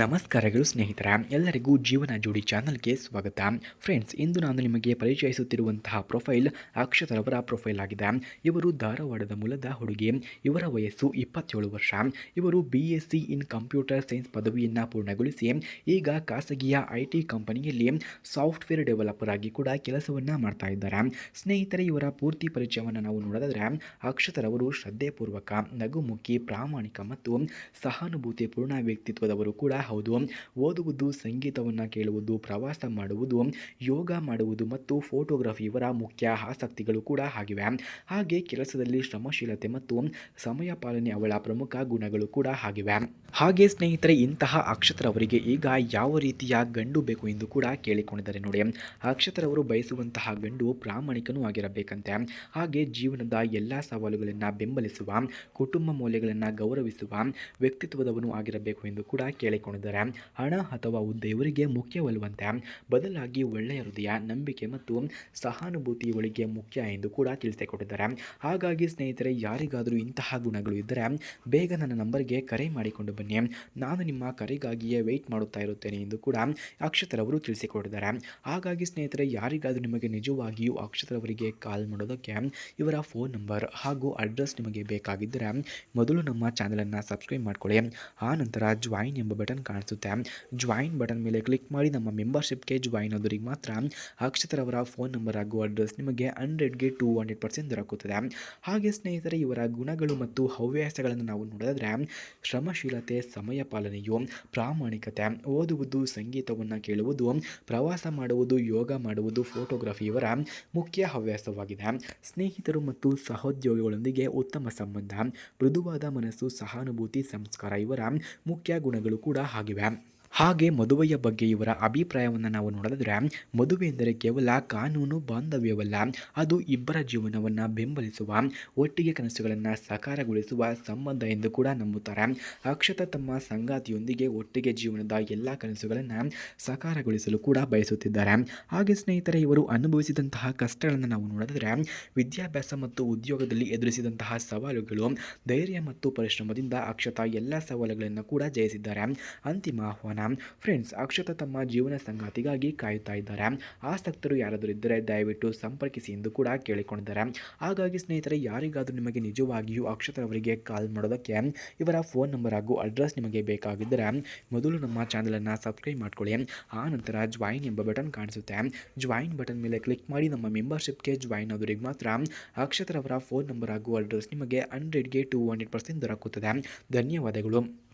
ನಮಸ್ಕಾರಗಳು ಸ್ನೇಹಿತರ. ಎಲ್ಲರಿಗೂ ಜೀವನ ಜೋಡಿ ಚಾನಲ್ಗೆ ಸ್ವಾಗತ. ಫ್ರೆಂಡ್ಸ್, ಇಂದು ನಾನು ನಿಮಗೆ ಪರಿಚಯಿಸುತ್ತಿರುವಂತಹ ಪ್ರೊಫೈಲ್ ಅಕ್ಷತರವರ ಪ್ರೊಫೈಲ್ ಆಗಿದೆ. ಇವರು ಧಾರವಾಡದ ಮೂಲದ ಹುಡುಗಿ. ಇವರ ವಯಸ್ಸು ಇಪ್ಪತ್ತೇಳು ವರ್ಷ. ಇವರು ಬಿ ಇನ್ ಕಂಪ್ಯೂಟರ್ ಸೈನ್ಸ್ ಪದವಿಯನ್ನು ಪೂರ್ಣಗೊಳಿಸಿ, ಈಗ ಖಾಸಗಿಯ ಐ ಕಂಪನಿಯಲ್ಲಿ ಸಾಫ್ಟ್ವೇರ್ ಡೆವಲಪರ್ ಆಗಿ ಕೂಡ ಕೆಲಸವನ್ನು ಮಾಡ್ತಾ ಇದ್ದಾರೆ. ಸ್ನೇಹಿತರೆ, ಇವರ ಪೂರ್ತಿ ಪರಿಚಯವನ್ನು ನಾವು ನೋಡೋದಾದ್ರೆ ಅಕ್ಷತರವರು ಶ್ರದ್ಧೆಪೂರ್ವಕ, ನಗುಮುಖಿ, ಪ್ರಾಮಾಣಿಕ ಮತ್ತು ಸಹಾನುಭೂತಿ ಪೂರ್ಣ ವ್ಯಕ್ತಿತ್ವದವರು ಕೂಡ ಹೌದು ಓದುವುದು, ಸಂಗೀತವನ್ನು ಕೇಳುವುದು, ಪ್ರವಾಸ ಮಾಡುವುದು, ಯೋಗ ಮಾಡುವುದು ಮತ್ತು ಫೋಟೋಗ್ರಫಿ ಇವರ ಮುಖ್ಯ ಆಸಕ್ತಿಗಳು ಕೂಡ ಆಗಿವೆ. ಹಾಗೆ ಕೆಲಸದಲ್ಲಿ ಶ್ರಮಶೀಲತೆ ಮತ್ತು ಸಮಯ ಪಾಲನೆ ಅವಳ ಪ್ರಮುಖ ಗುಣಗಳು ಕೂಡ ಆಗಿವೆ. ಹಾಗೆ ಸ್ನೇಹಿತರೆ, ಇಂತಹ ಅಕ್ಷತರವರಿಗೆ ಈಗ ಯಾವ ರೀತಿಯ ಗಂಡು ಬೇಕು ಎಂದು ಕೂಡ ಕೇಳಿಕೊಂಡಿದ್ದಾರೆ ನೋಡಿ. ಅಕ್ಷತರವರು ಬಯಸುವಂತಹ ಗಂಡು ಪ್ರಾಮಾಣಿಕನೂ ಆಗಿರಬೇಕಂತೆ. ಹಾಗೆ ಜೀವನದ ಎಲ್ಲ ಸವಾಲುಗಳನ್ನು ಬೆಂಬಲಿಸುವ, ಕುಟುಂಬ ಮೌಲ್ಯಗಳನ್ನು ಗೌರವಿಸುವ ವ್ಯಕ್ತಿತ್ವದವನು ಆಗಿರಬೇಕು ಎಂದು ಕೂಡ ಕೇಳಿಕೊಂಡಿದ್ದಾರೆ ಹಣ ಅಥವಾ ಹುದ್ದೆ ಇವರಿಗೆ ಮುಖ್ಯವಲ್ಲವಂತೆ ಬದಲಾಗಿ ಒಳ್ಳೆಯ ಹೃದಯ, ನಂಬಿಕೆ ಮತ್ತು ಸಹಾನುಭೂತಿ ಇವಳಿಗೆ ಮುಖ್ಯ ಎಂದು ಕೂಡ ತಿಳಿಸಿಕೊಟ್ಟಿದ್ದಾರೆ. ಹಾಗಾಗಿ ಸ್ನೇಹಿತರೆ, ಯಾರಿಗಾದರೂ ಇಂತಹ ಗುಣಗಳು ಇದ್ದರೆ ಬೇಗ ನನ್ನ ನಂಬರ್ಗೆ ಕರೆ ಮಾಡಿಕೊಂಡು ಬನ್ನಿ. ನಾನು ನಿಮ್ಮ ಕರೆಗಾಗಿಯೇ ವೆಯ್ಟ್ ಮಾಡುತ್ತಾ ಇರುತ್ತೇನೆ ಎಂದು ಕೂಡ ಅಕ್ಷತರವರು ತಿಳಿಸಿಕೊಟ್ಟಿದ್ದಾರೆ. ಹಾಗಾಗಿ ಸ್ನೇಹಿತರೆ, ಯಾರಿಗಾದರೂ ನಿಮಗೆ ನಿಜವಾಗಿಯೂ ಅಕ್ಷತರವರಿಗೆ ಕಾಲ್ ಮಾಡೋದಕ್ಕೆ ಇವರ ಫೋನ್ ನಂಬರ್ ಹಾಗೂ ಅಡ್ರೆಸ್ ನಿಮಗೆ ಬೇಕಾಗಿದ್ದರೆ ಮೊದಲು ನಮ್ಮ ಚಾನಲನ್ನು ಸಬ್ಸ್ಕ್ರೈಬ್ ಮಾಡಿಕೊಳ್ಳಿ. ಆ ನಂತರ ಜಾಯಿನ್ ಎಂಬ ಬಟನ್ ಕಾಣಿಸುತ್ತೆ. ಜಾಯಿನ್ ಬಟನ್ ಮೇಲೆ ಕ್ಲಿಕ್ ಮಾಡಿ ನಮ್ಮ ಮೆಂಬರ್ಶಿಪ್ಗೆ ಜಾಯಿನ್ ಆದವರಿಗೆ ಮಾತ್ರ ಅಕ್ಷತರವರ ಫೋನ್ ನಂಬರ್ ಹಾಗೂ ಅಡ್ರೆಸ್ ನಿಮಗೆ ಹಂಡ್ರೆಡ್ಗೆ ಟೂ ಹಂಡ್ರೆಡ್ ಪರ್ಸೆಂಟ್ ದೊರಕುತ್ತದೆ. ಹಾಗೆ ಸ್ನೇಹಿತರೆ, ಇವರ ಗುಣಗಳು ಮತ್ತು ಹವ್ಯಾಸಗಳನ್ನು ನಾವು ನೋಡಿದ್ರೆ ಶ್ರಮಶೀಲತೆ, ಸಮಯ ಪಾಲನೆಯು, ಪ್ರಾಮಾಣಿಕತೆ, ಓದುವುದು, ಸಂಗೀತವನ್ನು ಕೇಳುವುದು, ಪ್ರವಾಸ ಮಾಡುವುದು, ಯೋಗ ಮಾಡುವುದು ಫೋಟೋಗ್ರಫಿ ಇವರ ಮುಖ್ಯ ಹವ್ಯಾಸವಾಗಿದೆ. ಸ್ನೇಹಿತರು ಮತ್ತು ಸಹೋದ್ಯೋಗಿಗಳೊಂದಿಗೆ ಉತ್ತಮ ಸಂಬಂಧ, ಮೃದುವಾದ ಮನಸ್ಸು, ಸಹಾನುಭೂತಿ, ಸಂಸ್ಕಾರ ಇವರ ಮುಖ್ಯ ಗುಣಗಳು ಕೂಡ ಆಗಿವೆ ಹಾಗೆ ಮದುವೆಯ ಬಗ್ಗೆ ಇವರ ಅಭಿಪ್ರಾಯವನ್ನು ನಾವು ನೋಡಿದ್ರೆ, ಮದುವೆ ಎಂದರೆ ಕೇವಲ ಕಾನೂನು ಬಾಂಧವ್ಯವಲ್ಲ, ಅದು ಇಬ್ಬರ ಜೀವನವನ್ನು ಬೆಂಬಲಿಸುವ, ಒಟ್ಟಿಗೆ ಕನಸುಗಳನ್ನು ಸಾಕಾರಗೊಳಿಸುವ ಸಂಬಂಧ ಎಂದು ಕೂಡ ನಂಬುತ್ತಾರೆ. ಅಕ್ಷತ ತಮ್ಮ ಸಂಗಾತಿಯೊಂದಿಗೆ ಒಟ್ಟಿಗೆ ಜೀವನದ ಎಲ್ಲ ಕನಸುಗಳನ್ನು ಸಾಕಾರಗೊಳಿಸಲು ಕೂಡ ಬಯಸುತ್ತಿದ್ದಾರೆ. ಹಾಗೆ ಸ್ನೇಹಿತರೆ, ಇವರು ಅನುಭವಿಸಿದಂತಹ ಕಷ್ಟಗಳನ್ನು ನಾವು ನೋಡಿದ್ರೆ, ವಿದ್ಯಾಭ್ಯಾಸ ಮತ್ತು ಉದ್ಯೋಗದಲ್ಲಿ ಎದುರಿಸಿದಂತಹ ಸವಾಲುಗಳು, ಧೈರ್ಯ ಮತ್ತು ಪರಿಶ್ರಮದಿಂದ ಅಕ್ಷತ ಎಲ್ಲ ಸವಾಲುಗಳನ್ನು ಕೂಡ ಜಯಿಸಿದ್ದಾರೆ. ಅಂತಿಮ ಆಹ್ವಾನ. ಫ್ರೆಂಡ್ಸ್ ಅಕ್ಷತ ತಮ್ಮ ಜೀವನ ಸಂಗಾತಿಗಾಗಿ ಕಾಯುತ್ತಾ ಇದ್ದಾರೆ. ಆಸಕ್ತರು ಯಾರಾದರೂ ಇದ್ದರೆ ದಯವಿಟ್ಟು ಸಂಪರ್ಕಿಸಿ ಎಂದು ಕೂಡ ಕೇಳಿಕೊಂಡಿದ್ದಾರೆ. ಹಾಗಾಗಿ ಸ್ನೇಹಿತರೆ, ಯಾರಿಗಾದರೂ ನಿಮಗೆ ನಿಜವಾಗಿಯೂ ಅಕ್ಷತರವರಿಗೆ ಕಾಲ್ ಮಾಡೋದಕ್ಕೆ ಇವರ ಫೋನ್ ನಂಬರ್ ಹಾಗೂ ಅಡ್ರೆಸ್ ನಿಮಗೆ ಬೇಕಾಗಿದ್ದರೆ ಮೊದಲು ನಮ್ಮ ಚಾನಲನ್ನು ಸಬ್ಸ್ಕ್ರೈಬ್ ಮಾಡ್ಕೊಳ್ಳಿ. ಆ ನಂತರ ಜಾಯಿನ್ ಎಂಬ ಬಟನ್ ಕಾಣಿಸುತ್ತೆ. ಜಾಯಿನ್ ಬಟನ್ ಮೇಲೆ ಕ್ಲಿಕ್ ಮಾಡಿ ನಮ್ಮ ಮೆಂಬರ್ಶಿಪ್ಗೆ ಜಾಯಿನ್ ಆದವರಿಗೆ ಮಾತ್ರ ಅಕ್ಷತರವರ ಫೋನ್ ನಂಬರ್ ಹಾಗೂ ಅಡ್ರೆಸ್ ನಿಮಗೆ ಹಂಡ್ರೆಡ್ಗೆ ಟು ಹಂಡ್ರೆಡ್ ಪರ್ಸೆಂಟ್ ದೊರಕುತ್ತದೆ. ಧನ್ಯವಾದಗಳು.